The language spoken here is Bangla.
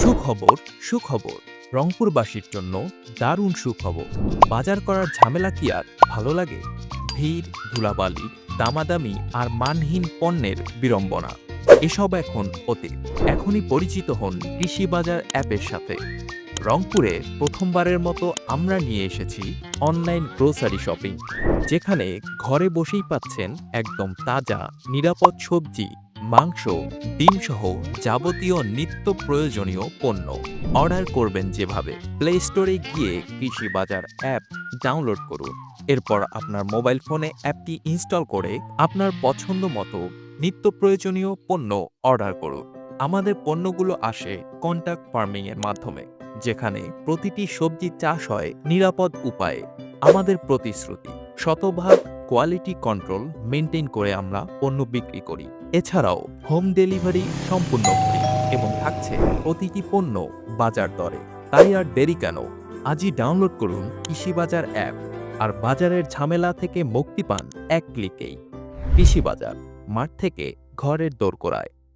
সুখবর সুখবর। রংপুরবাসীর জন্য দারুণ সুখবর। বাজার করার ঝামেলা কি আর? ভালো লাগে? ভিড়, ধুলাবালি, দামাদামি আর মানহীন পণ্যের বিড়ম্বনা। এসব এখন অতীত। এখনই পরিচিত হন কৃষি বাজার অ্যাপের সাথে। রংপুরে প্রথমবারের মতো আমরা নিয়ে এসেছি অনলাইন গ্রোসারি শপিং, যেখানে ঘরে বসেই পাচ্ছেন একদম তাজা, নিরাপদ সবজি মাংস, ডিমসহ যাবতীয় নিত্য প্রয়োজনীয় পণ্য অর্ডার করবেন যেভাবে। প্লে স্টোরে গিয়ে কৃষি বাজার অ্যাপ ডাউনলোড করুন। এরপর আপনার মোবাইল ফোনে অ্যাপটি ইনস্টল করে আপনার পছন্দ মতো নিত্য প্রয়োজনীয় পণ্য অর্ডার করুন। আমাদের পণ্যগুলো আসে কন্টাক্ট ফার্মিংয়ের মাধ্যমে, যেখানে প্রতিটি সবজি চাষ হয় নিরাপদ উপায়ে। আমাদের প্রতিশ্রুতি শতভাগ কোয়ালিটি কন্ট্রোল মেনটেন করে আমরা পণ্য বিক্রি করি। এছাড়াও হোম ডেলিভারি সম্পূর্ণ ফ্রি এবং থাকছে প্রতিটি পণ্য বাজার দরে। তাই আর দেরি কেন? আজই ডাউনলোড করুন কৃষি বাজার অ্যাপ আর বাজারের ঝামেলা থেকে মুক্তি পান এক ক্লিকেই কৃষি বাজার মাঠ থেকে ঘরের দোরগোড়ায়